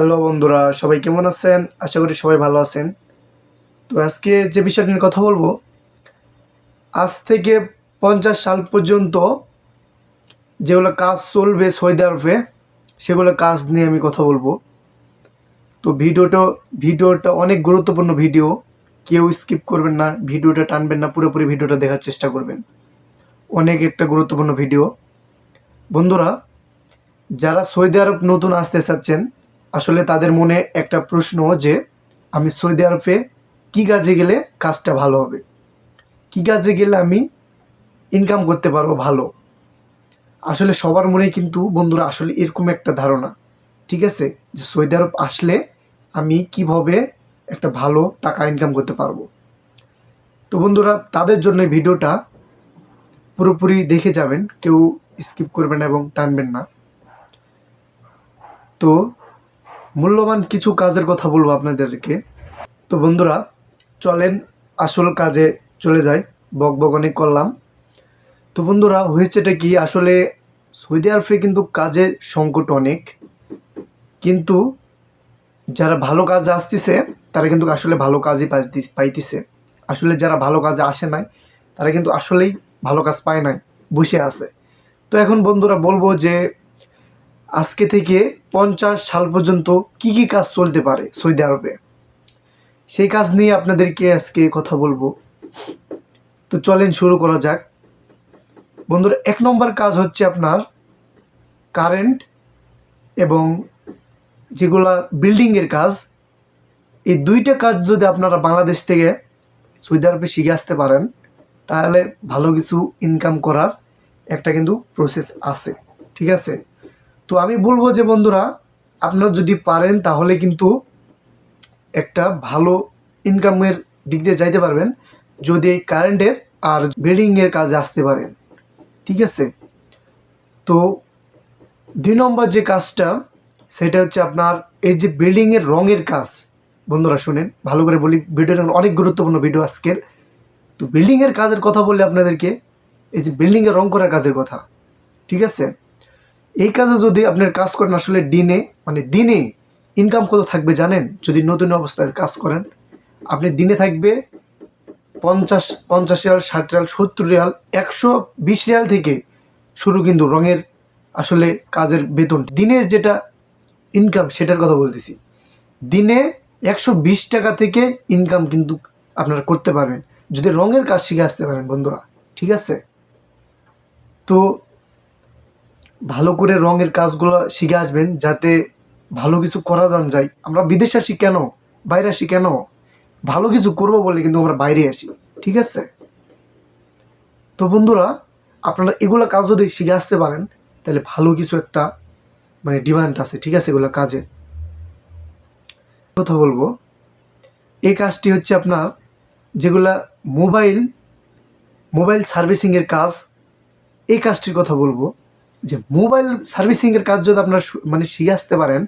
Hello বন্ধুরা, সবাই কেমন আছেন? আশা করি সবাই ভালো আছেন। তো আজকে যে বিষয়টা নিয়ে কথা বলব, আজ থেকে পঞ্চাশ সাল পর্যন্ত যেগুলো কাজ চলবে সৌদি আরবে, সেগুলো কাজ নিয়ে আমি কথা বলব। তো ভিডিওটা ভিডিওটা অনেক গুরুত্বপূর্ণ ভিডিও, কেউ স্কিপ করবেন না, ভিডিওটা টানবেন না, পুরোপুরি ভিডিওটা দেখার চেষ্টা করবেন। অনেক একটা গুরুত্বপূর্ণ ভিডিও। বন্ধুরা, যারা সৌদি আরব নতুন আসতে চাচ্ছেন আসলে তাদের মনে একটা প্রশ্ন যে, আমি সৌদি আরবে কী কাজে গেলে কাজটা ভালো হবে? কী কাজে গেলে আমি ইনকাম করতে পারব ভালো? আসলে সবার মনে কিন্তু বন্ধুরা আসলে এরকম একটা ধারণা, ঠিক আছে? যে সৌদি আরব আসলে আমি কীভাবে একটা ভালো টাকা ইনকাম করতে পারব? তো বন্ধুরা, তাদের জন্য ভিডিওটা পুরোপুরি দেখে যাবেন, কেউ স্কিপ করবেন এবং টানবেন না। তো মূল্যবান কিছু কাজের কথা বলব আপনাদেরকে। তো বন্ধুরা, চলেন আসল কাজে চলে যাই। বক বক অনেক করলাম। তো বন্ধুরা, হয়েছেটা কি? আসলে সৌদি আরবে কিন্তু কাজের সংকট অনেক। কিন্তু যারা ভালো কাজ আসতেছে, তারা কিন্তু আসলে ভালো কাজই পাইতেছে। আসলে যারা ভালো কাজে আসে নাই, তারা কিন্তু আসলেই ভালো কাজ পায় নাই, বসে আছে। তো এখন বন্ধুরা বলব যে আজকে থেকে পঞ্চাশ সাল পর্যন্ত কি কি কাজ চলতে পারে সৌদি আরবে? সেই কাজ নিয়ে আপনাদেরকে আজকে কথা বলব। তো চলেন শুরু করা যাক। বন্ধুরা, এক নম্বর কাজ হচ্ছে আপনার কারেন্ট এবং যেগুলা বিল্ডিংয়ের কাজ। এই দুইটা কাজ যদি আপনারা বাংলাদেশ থেকে সৌদি আরবে শিখে আসতে পারেন, তাহলে ভালো কিছু ইনকাম করার একটা কিন্তু প্রসেস আছে। ঠিক আছে? তো আমি বলব যে বন্ধুরা, আপনারা যদি পারেন তাহলে কিন্তু একটা ভালো ইনকামের দিক দিয়ে যাইতে পারবেন, যদি এই কারেন্টের আর বিল্ডিংয়ের কাজে আসতে পারেন। ঠিক আছে? তো দুই নম্বর যে কাজটা, সেটা হচ্ছে আপনার এই যে বিল্ডিংয়ের রঙের কাজ। বন্ধুরা শুনেন, ভালো করে বলি ভিডিওটা অনেক গুরুত্বপূর্ণ ভিডিও আজকের। তো বিল্ডিংয়ের কাজের কথা বললে আপনাদেরকে, এই যে বিল্ডিংয়ে রং করার কাজের কথা। ঠিক আছে? এই কাজে যদি আপনার কাজ করেন আসলে দিনে মানে দিনে ইনকাম কত থাকবে জানেন? যদি নতুন অবস্থায় কাজ করেন, আপনি দিনে থাকবে পঞ্চাশ পঞ্চাশ রিয়াল, ষাট রিয়াল, সত্তর রিয়াল, একশো বিশ রিয়াল থেকে শুরু কিন্তু রঙের আসলে কাজের বেতন। দিনের যেটা ইনকাম সেটার কথা বলতেছি। দিনে একশো বিশ টাকা থেকে ইনকাম কিন্তু আপনারা করতে পারবেন। যদি রঙের কাজ শিখে আসতে পারেন বন্ধুরা, ঠিক আছে? তো ভালো করে রঙের কাজগুলো শিখে আসবেন যাতে ভালো কিছু করা যান যায়। আমরা বিদেশে আসি কেন? বাইরে আসি কেন? ভালো কিছু করব বলে কিন্তু আমরা বাইরে আসি, ঠিক আছে? তো বন্ধুরা, আপনারা এগুলো কাজ যদি শিখে আসতে পারেন, তাহলে ভালো কিছু একটা মানে ডিমান্ড আছে, ঠিক আছে, এগুলো কাজে। কথা বলব, এই কাজটি হচ্ছে আপনার যেগুলা মোবাইল মোবাইল সার্ভিসিংয়ের কাজ, এই কাজটির কথা বলব। যে মোবাইল সার্ভিসিংয়ের কাজ যদি আপনারা মানে শিখে আসতে পারেন,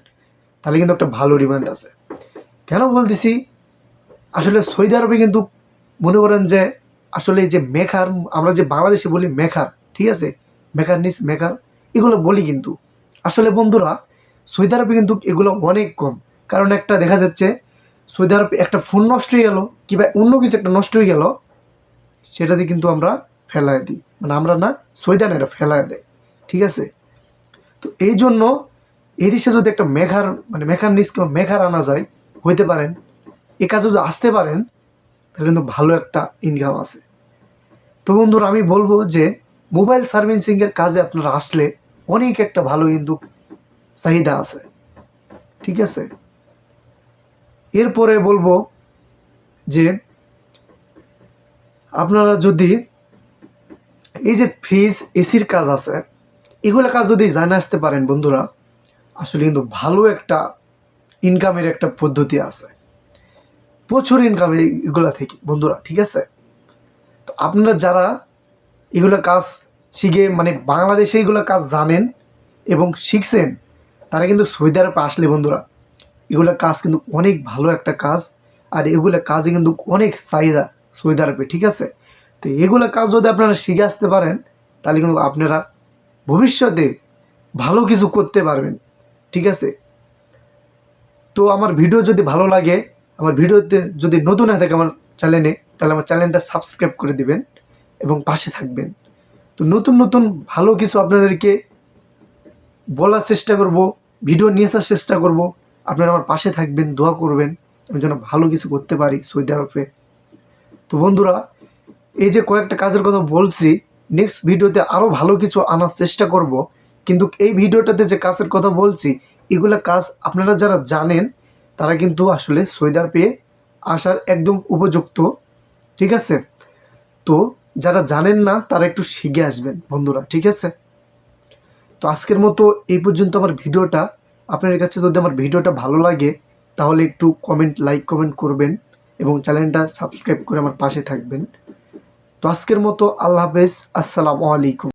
তাহলে কিন্তু একটা ভালো ডিমান্ড আছে। কেন বলতেছি? আসলে সৌদি আরবে কিন্তু মনে করেন যে আসলে যে মেকার, আমরা যে বাংলাদেশে বলি মেকার, ঠিক আছে? মেকারনিস, মেকার, এগুলো বলি কিন্তু। আসলে বন্ধুরা, সৌদি আরবে কিন্তু এগুলো অনেক কম। কারণ একটা দেখা যাচ্ছে, সৌদি আরবে একটা ফোন নষ্ট হয়ে গেল, কিংবা অন্য কিছু একটা নষ্ট হয়ে গেল, সেটাতে কিন্তু আমরা ফেলায় দিই। মানে আমরা না সৈদান এটা ফেলায় দেয়। ঠিক আছে? তো এই জন্য এই দেশে যদি একটা মেঘার মানে মেঘার কিংবা মেঘার আনা যায়, হইতে পারেন, এ কাজে যদি আসতে পারেন, তাহলে কিন্তু ভালো একটা ইনকাম আছে। তো বন্ধুরা, আমি বলব যে মোবাইল সার্ভিসিংয়ের কাজে আপনারা আসলে অনেক একটা ভালো কিন্তু চাহিদা আছে। ঠিক আছে? এরপরে বলব যে আপনারা যদি এই যে ফ্রিজ এসির কাজ আছে এগুলো কাজ যদি জানা আসতে পারেন বন্ধুরা, আসলে কিন্তু ভালো একটা ইনকামের একটা পদ্ধতি আছে। প্রচুর ইনকাম এগুলা থেকে, বন্ধুরা, ঠিক আছে? তো আপনারা যারা এগুলো কাজ শিখে মানে বাংলাদেশে এগুলো কাজ জানেন এবং শিখছেন, তারা কিন্তু সৌদি আরবে আসলে বন্ধুরা, এগুলো কাজ কিন্তু অনেক ভালো একটা কাজ, আর এগুলো কাজে কিন্তু অনেক চাহিদা সৌদি আরবে, ঠিক আছে? তো এগুলো কাজ যদি আপনারা শিখে আসতে পারেন, তাহলে কিন্তু আপনারা ভবিষ্যতে ভালো কিছু করতে পারবেন, ঠিক আছে? তো আমার ভিডিও যদি ভালো লাগে, আমার ভিডিওতে যদি নতুন হয়ে থাকে আমার চ্যানেলে, তাহলে আমার চ্যানেলটা সাবস্ক্রাইব করে দিবেন এবং পাশে থাকবেন। তো নতুন নতুন ভালো কিছু আপনাদেরকে বলার চেষ্টা করব, ভিডিও নিয়ে আসার চেষ্টা করব। আপনারা আমার পাশে থাকবেন, দোয়া করবেন, আমি যেন ভালো কিছু করতে পারি সৌদি আরবে। তো বন্ধুরা, এই যে কয়েকটা কাজের কথা বলছি নেক্সট ভিডিওতে আরও ভালো কিছু আনার চেষ্টা করব। কিন্তু এই ভিডিওটাতে যে কাজের কথা বলছি, এগুলো কাজ আপনারা যারা জানেন, তারা কিন্তু আসলে সৌদি পেয়ে আসার একদম উপযুক্ত। ঠিক আছে? তো যারা জানেন না, তারা একটু শিখে আসবেন, বন্ধুরা, ঠিক আছে? তো আজকের মতো এই পর্যন্ত আমার ভিডিওটা আপনার কাছে যদি আমার ভিডিওটা ভালো লাগে, তাহলে একটু কমেন্ট লাইক কমেন্ট করবেন এবং চ্যানেলটা সাবস্ক্রাইব করে আমার পাশে থাকবেন। তো আজকের মতো আল্লাহ হাফেজ আসসালামু আলাইকুম।